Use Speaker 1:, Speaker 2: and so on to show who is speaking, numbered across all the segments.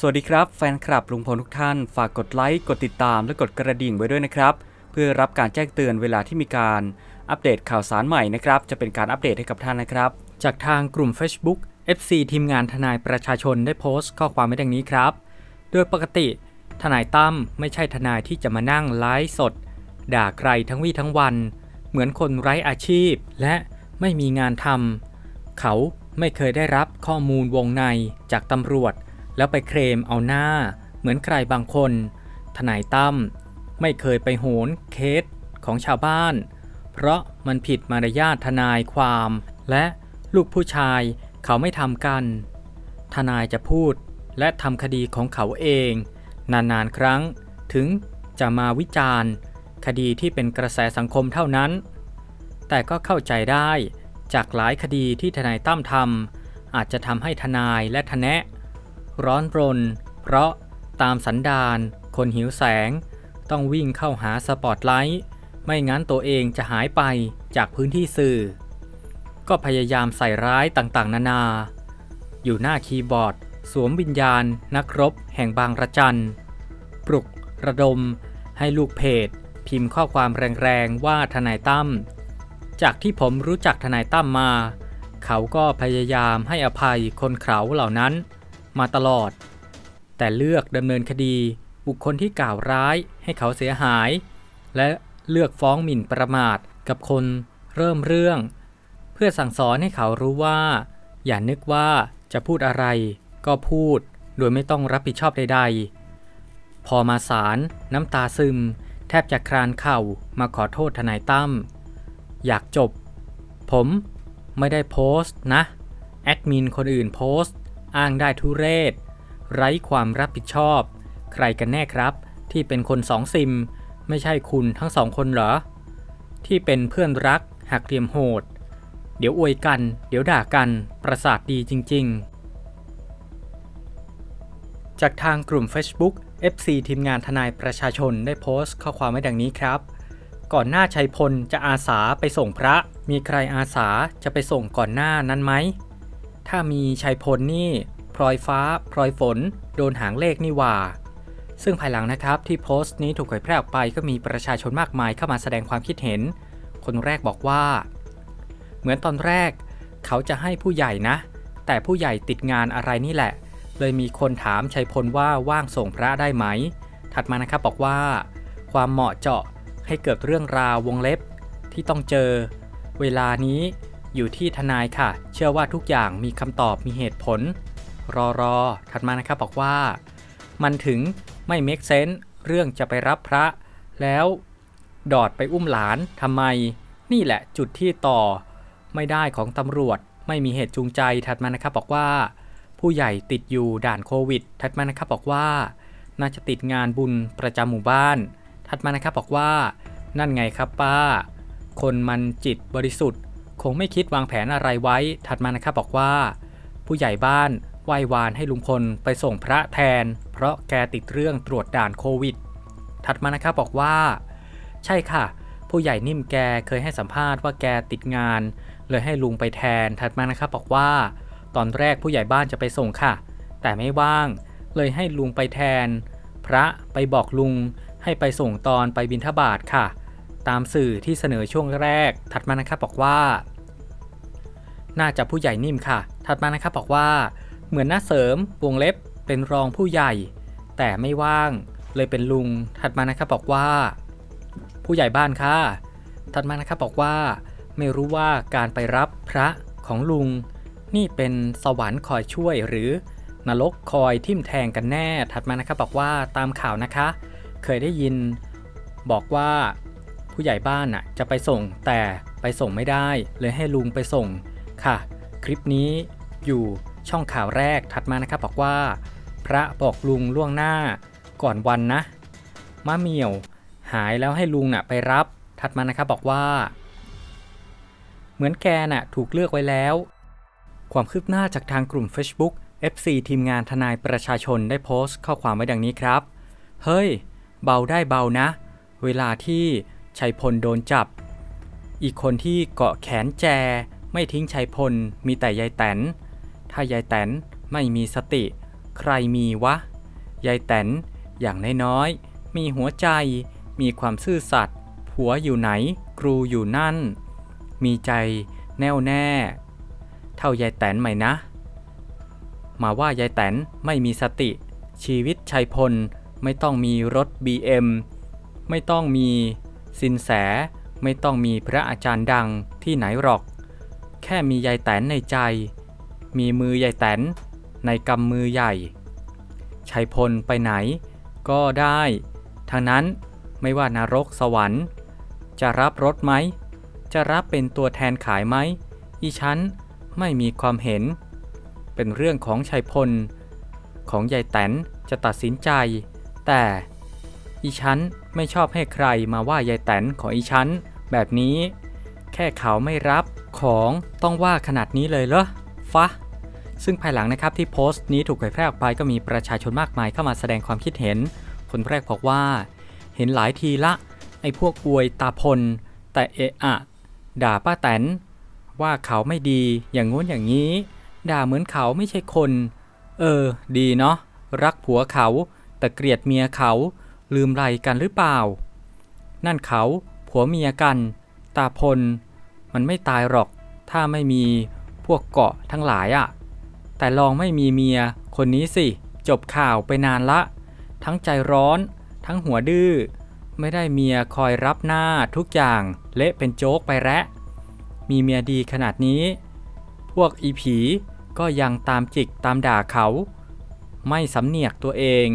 Speaker 1: สวัสดีครับแฟนคลับลุงพลทุกท่าน ฝากกดไลค์ กดติดตามและกดกระดิ่งไว้ด้วยนะครับ เพื่อรับการแจ้งเตือนเวลาที่มีการอัปเดตข่าวสารใหม่นะครับ จะเป็นการอัปเดตให้กับท่านนะครับ จากทางกลุ่ม Facebook FC ทีมงานทนายประชาชนได้โพสต์ข้อความไว้ดังนี้ครับ โดยปกติ ทนายตั้มไม่ใช่ทนายที่จะมานั่งไลฟ์สด ด่าใครทั้งวี่ทั้งวัน เหมือนคนไร้อาชีพ และไม่มีงานทำเขาไม่เคยได้รับข้อมูลวงในจากตำรวจ แล้วไปเคลมเอาหน้า เหมือนใครบางคน ทนายตั้มไม่เคยไปโหนเคสของชาวบ้าน เพราะมันผิดมารยาททนายความ และลูกผู้ชายเขาไม่ทำกัน ทนายจะพูดและทำคดีของเขาเอง นานๆครั้งถึงจะมาวิจารณ์ คดีที่เป็นกระแสสังคมเท่านั้น แต่ก็เข้าใจได้จากหลายคดีที่ทนายตั้มทำอาจจะทำให้ทนายและทนะ ร้อนรน เพราะตามสันดาน คนหิวแสง ต้องวิ่งเข้าหาสปอตไลท์ ไม่งั้นตัวเองจะหายไปจากพื้นที่สื่อ ก็พยายามใส่ร้ายต่างๆ นานา อยู่หน้าคีย์บอร์ด สวมวิญญาณ นักรบ แห่งบางระจัน ปลุก ระดม ให้ลูกเพจ พิมพ์ข้อความแรงๆ ว่าทนายตั้ม จากที่ผมรู้จักทนายตั้มมา เขาก็พยายามให้อภัยคนเขาเหล่านั้น มาตลอด แต่เลือกดำเนินคดีบุคคลที่กล่าวร้ายให้เขาเสียหาย และเลือกฟ้องหมิ่นประมาทกับคนเริ่มเรื่อง เพื่อสั่งสอนให้เขารู้ว่า อย่านึกว่าจะพูดอะไร ก็พูดโดยไม่ต้องรับผิดชอบใดๆ พอมาศาลน้ำตาซึม แทบจะคลานเข่ามาขอโทษทนายตั้มอยากจบ ผมไม่ได้โพสต์นะ แอดมินคนอื่นโพสต์ อ้างได้ทุเรศ ไร้ความรับผิดชอบ ใครกันแน่ครับ ที่เป็นคนสองซิม ไม่ใช่คุณทั้งสองคนเหรอ ที่เป็นเพื่อนรักหักเหลี่ยมโหด เดี๋ยวอวยกัน เดี๋ยวด่ากัน ประสาทดีจริง ๆ จากทางกลุ่ม Facebook FC ทีมงานทนายประชาชนได้โพสต์ข้อความไว้ดังนี้ครับก่อนหน้าชัยพลจะอาสาไปส่งพระ มีใครอาสาจะไปส่งก่อนหน้านั้นไหม ถ้ามีชัยพลนี่พลอยฟ้าพลอยฝน โดนหางเลขนี่ว่า ซึ่งภายหลังนะครับที่โพสต์นี้ถูกเผยแพร่ออกไปก็มีประชาชนมากมายเข้ามาแสดงความคิดเห็น คนแรกบอกว่า เหมือนตอนแรก เขาจะให้ผู้ใหญ่นะ แต่ผู้ใหญ่ติดงานอะไรนี่แหละ เลยมีคนถามชัยพลว่าว่างส่งพระได้ไหม ถัดมานะครับบอกว่า ความเหมาะเจาะให้เกิดเรื่องราววงเล็บที่ต้องเจอ เวลานี้ อยู่ที่ทนายค่ะ เชื่อว่าทุกอย่างมีคำตอบมีเหตุผล รอรอถัดมานะครับบอกว่า มันถึงไม่เมคเซนส์เรื่องจะไปรับพระ แล้วดอดไปอุ้มหลานทำไม นี่แหละจุดที่ต่อ ไม่ได้ของตำรวจ ไม่มีเหตุจูงใจถัดมานะครับบอกว่า ผู้ใหญ่ติดอยู่ด่านโควิด ถัดมานะครับบอกว่า น่าจะติดงานบุญประจำหมู่บ้าน ถัดมานะครับบอกว่า นั่นไงครับป้า คนมันจิตบริสุทธิ์ คงไม่คิดวางแผนอะไรไว้ ถัดมานะครับบอกว่า ผู้ใหญ่บ้านไหว้วานให้ลุงพลไปส่งพระแทน เพราะแกติดเรื่องตรวจด่านโควิด ถัดมานะครับบอกว่า ใช่ค่ะ ผู้ใหญ่นิ่มแกเคยให้สัมภาษณ์ว่าแกติดงาน เลยให้ลุงไปแทน ถัดมานะครับบอกว่า ตอนแรกผู้ใหญ่บ้านจะไปส่งค่ะ แต่ไม่ว่าง เลยให้ลุงไปแทน พระไปบอกลุงให้ไปส่งตอนไปบิณฑบาตค่ะ ตามสื่อที่เสนอช่วงแรก ถัดมานะครับบอกว่า น่าจะผู้ใหญ่นิ่มค่ะ ถัดมานะครับบอกว่า เหมือนหน้าเสริมวงเล็บเป็นรองผู้ใหญ่ แต่ไม่ว่างเลยเป็นลุง ถัดมานะครับบอกว่า ผู้ใหญ่บ้านค่ะ ถัดมานะครับบอกว่า ไม่รู้ว่าการไปรับพระของลุง นี่เป็นสวรรค์คอยช่วยหรือนรกคอยทิ่มแทงกันแน่ ถัดมานะครับบอกว่าตามข่าวนะคะ เคยได้ยินบอกว่า ผู้ใหญ่บ้านน่ะจะไปส่งแต่ไปส่งไม่ได้ เลยให้ลุงไปส่งค่ะ คลิปนี้อยู่ช่องข่าวแรกถัดมานะครับบอกว่า พระบอกลุงล่วงหน้าก่อนวันนะมะเหมียวหายแล้วให้ลุงน่ะไปรับถัดมานะครับบอกว่า เหมือนแกน่ะถูกเลือกไว้แล้ว ความคืบหน้าจากทางกลุ่ม Facebook FC ทีมงานทนายประชาชนได้โพสต์ข้อความไว้ดังนี้ครับ เฮ้ย เบาได้เบานะ เวลาที่ ชัยพลโดนจับ อีกคนที่เกาะแขนแจ ไม่ทิ้งชัยพลมีแต่ยายแตน ถ้ายายแตนไม่มีสติ ใครมีวะ ยายแตนอย่างน้อยๆ มีหัวใจ มีความซื่อสัตย์ผัวอยู่ไหน ครูอยู่นั่น มีใจแน่วแน่ เท่ายายแตนไหมนะ มาว่ายายแตนไม่มีสติ ชีวิตชัยพลไม่ต้องมีรถ BM ไม่ต้องมี สินแสไม่ต้องมีพระอาจารย์ดังที่ไหนหรอก แค่มียายแตนในใจ มีมือยายแตนในกำมือใหญ่ ชัยพลไปไหนก็ได้ทั้งนั้นไม่ว่านรกสวรรค์ จะรับรถไหม จะรับเป็นตัวแทนขายไหม อีฉันไม่มีความเห็น เป็นเรื่องของชัยพล ของยายแตนจะตัดสินใจ แต่อีฉัน ไม่ชอบให้ใครมาว่ายายแตนของอีฉันแบบนี้ แค่เขาไม่รับของต้องว่าขนาดนี้เลยเหรอฟะซึ่งภายหลังนะครับที่โพสต์นี้ถูกเผยแพร่ออกไปก็มีประชาชนมากมายเข้ามาแสดงความคิดเห็น คนแรกบอกว่า เห็นหลายทีละ ไอ้พวกอวยตาพล แต่เอะอะ ด่าป้าแตน ว่าเขาไม่ดีอย่างงู้นอย่างนี้ ด่าเหมือนเขาไม่ใช่คน เออ ดีเนาะรักผัวเขา แต่เกลียดเมียเขา ลืมไรกันหรือเปล่า นั่นเขาผัวเมียกัน ตาพล มันไม่ตายหรอก ถ้าไม่มีพวกเกาะทั้งหลายอะ่ะ แต่ลองไม่มีเมียคนนี้สิ จบข่าวไปนานละ ทั้งใจร้อน ทั้งหัวดื้อ ไม่ได้เมียคอยรับหน้าทุกอย่าง เละเป็นโจ๊กไปแล้วมีเมียดีขนาดนี้ พวกอีผีก็ยังตามจิกตามด่าเขา ไม่สำเนียกตัวเอง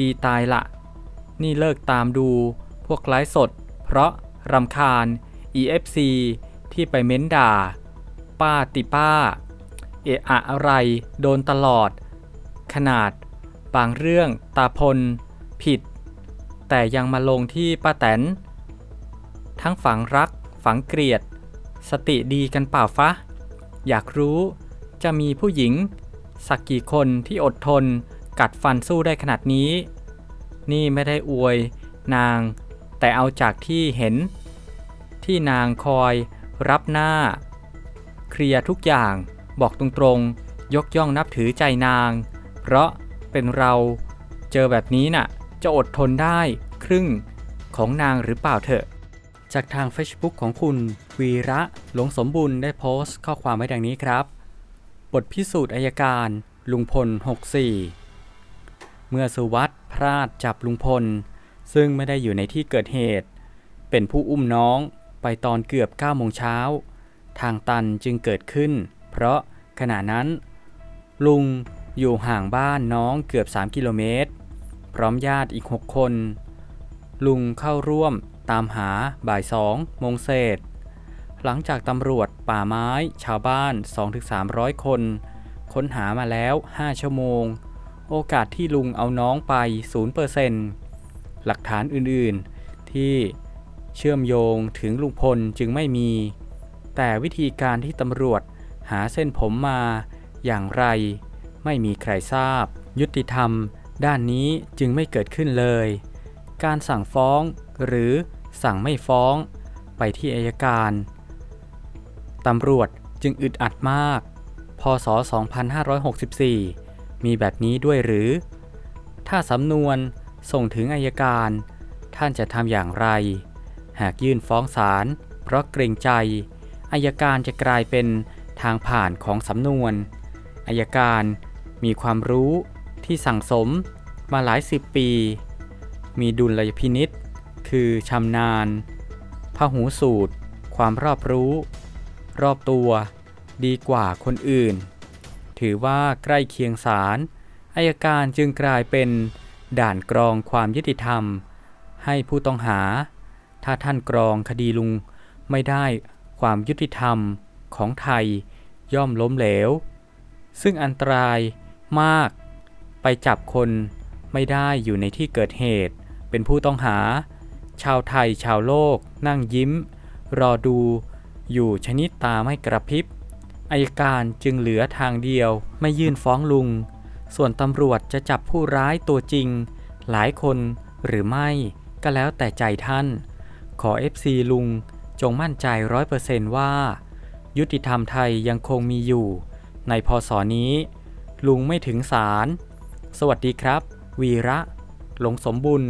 Speaker 1: ดีตายละ นี่เลิกตามดูพวกไลฟ์สด เพราะรำคาญ EFC ที่ไปเม้นด่า ป้าติป้า เอะอะอะไรโดนตลอด ขนาด บางเรื่องตาพล ผิด แต่ยังมาลงที่ป้าแตน ทั้งฝังรักฝังเกลียด สติดีกันเปล่าฟะ อยากรู้จะมีผู้หญิง สักกี่คนที่อดทนกัดฟันสู้ได้ขนาดนี้ นี่ไม่ได้อวยนาง แต่เอาจากที่เห็น ที่นางคอยรับหน้า เคลียร์ทุกอย่างบอกตรงๆ ยกย่องนับถือใจนาง เพราะเป็นเราเจอแบบนี้น่ะ จะอดทนได้ครึ่งของนางหรือเปล่าเถอะ จากทาง Facebook ของคุณ วีระหลงสมบุญได้โพสต์ข้อความไว้ดังนี้ครับ บทพิสูจน์อายการ ลุงพล 64 เมื่อสุวัสด์ พลาดจับลุงพล ซึ่งไม่ได้อยู่ในที่เกิดเหตุ เป็นผู้อุ้มน้องไปตอนเกือบ9โมงเช้า ทางตันจึงเกิดขึ้น เพราะขณะนั้น ลุงอยู่ห่างบ้านน้องเกือบ 3 กิโลเมตร พร้อมญาติอีก 6 คน ลุงเข้าร่วมตามหาบ่ายสองโมงเศษ หลังจากตำรวจป่าไม้ชาวบ้าน 2-300 คน ค้นหามาแล้ว 5 ชั่วโมง โอกาสที่ลุงเอาน้องไป 0%หลักฐานอื่นๆ ที่เชื่อมโยงถึงลุงพลจึงไม่มี แต่วิธีการที่ตำรวจหาเส้นผมมาอย่างไร ไม่มีใครทราบ ยุติธรรม ด้านนี้จึงไม่เกิดขึ้นเลย การสั่งฟ้องหรือสั่งไม่ฟ้องไปที่อายการตำรวจจึงอึดอัดมาก พศ 2564 มีแบบนี้ด้วยหรือ ถ้าสำนวนส่งถึงอายการ ท่านจะทำอย่างไร หากยื่นฟ้องศาลเพราะเกรงใจอายการจะกลายเป็นทางผ่านของสำนวนอายการมีความรู้ที่สั่งสมมาหลายสิบปี มีดุลยพินิษคือชำนาญพหูสูตร ความรอบรู้ รอบตัว ดีกว่าคนอื่น ถือว่าใกล้เคียงศาลอายการจึงกลายเป็นด่านกรองความยุติธรรม ให้ผู้ต้องหา ถ้าท่านกรองคดีลุงไม่ได้ความยุติธรรมของไทยย่อมล้มเหลว ซึ่งอันตรายมาก ไปจับคนไม่ได้อยู่ในที่เกิดเหตุ เป็นผู้ต้องหา ชาวไทยชาวโลก นั่งยิ้ม รอดูอยู่ชนิดตาไม่กระพริบ อายการจึงเหลือทางเดียวไม่ยื่นฟ้องลุง ส่วนตำรวจจะจับผู้ร้ายตัวจริง หลายคนหรือไม่ก็แล้วแต่ใจท่าน ขอ FC ลุงจงมั่นใจร้อยเปอร์เซนต์ว่า ยุติธรรมไทยยังคงมีอยู่ ในพศนี้ ลุงไม่ถึงศาลสวัสดีครับ วีระ หลงสมบุญ